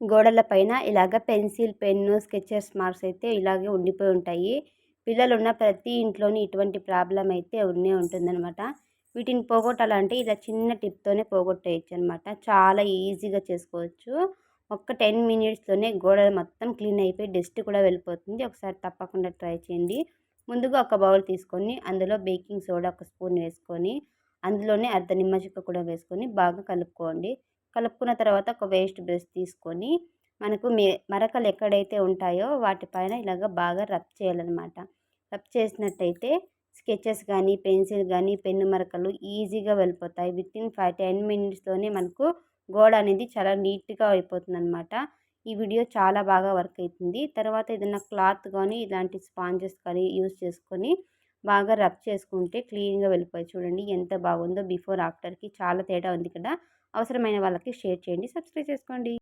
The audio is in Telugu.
గోడల పైన ఇలాగ పెన్సిల్ పెన్ను స్కెచెస్ మార్క్స్ అయితే ఇలాగే ఉండిపోయి ఉంటాయి. పిల్లలు ఉన్న ప్రతి ఇంట్లోని ఇటువంటి ప్రాబ్లం అయితే ఉండే ఉంటుందన్నమాట. వీటిని పోగొట్టాలంటే ఇలా చిన్న టిప్తోనే పోగొట్టేయచ్చు అనమాట చాలా ఈజీగా చేసుకోవచ్చు. ఒక్క టెన్ మినిట్స్లోనే గోడ మొత్తం క్లీన్ అయిపోయి డస్ట్ కూడా వెళ్ళిపోతుంది. ఒకసారి తప్పకుండా ట్రై చేయండి. ముందుగా ఒక బౌల్ తీసుకొని అందులో బేకింగ్ సోడా ఒక స్పూన్ వేసుకొని అందులోనే అర్ధ నిమ్మ చుక్క కూడా వేసుకొని బాగా కలుపుకోండి. కలుపుకున్న తర్వాత ఒక వేస్ట్ బ్రష్ తీసుకొని మనకు మే మరకలు ఎక్కడైతే ఉంటాయో వాటిపైన ఇలాగ బాగా రబ్ చేయాలన్నమాట. రబ్ చేసినట్టయితే స్కెచెస్ కానీ పెన్సిల్ కానీ పెన్ను మరకలు ఈజీగా వెళ్ళిపోతాయి. విత్ ఇన్ ఫైవ్ టెన్ మినిట్స్లోనే మనకు గోడ అనేది చాలా నీట్గా అయిపోతుంది అనమాట ఈ వీడియో చాలా బాగా వర్క్ అవుతుంది తర్వాత ఏదైనా క్లాత్ కానీ ఇలాంటి స్పాంజెస్ కానీ యూస్ చేసుకొని బాగా రబ్ చేసుకుంటే క్లీన్గా వెళ్ళిపోయి చూడండి ఎంత బాగుందో బిఫోర్ ఆఫ్టర్కి చాలా తేడా ఉంది కదా! అవసరమైన వాళ్ళకి షేర్ చేయండి సబ్స్క్రైబ్ చేసుకోండి.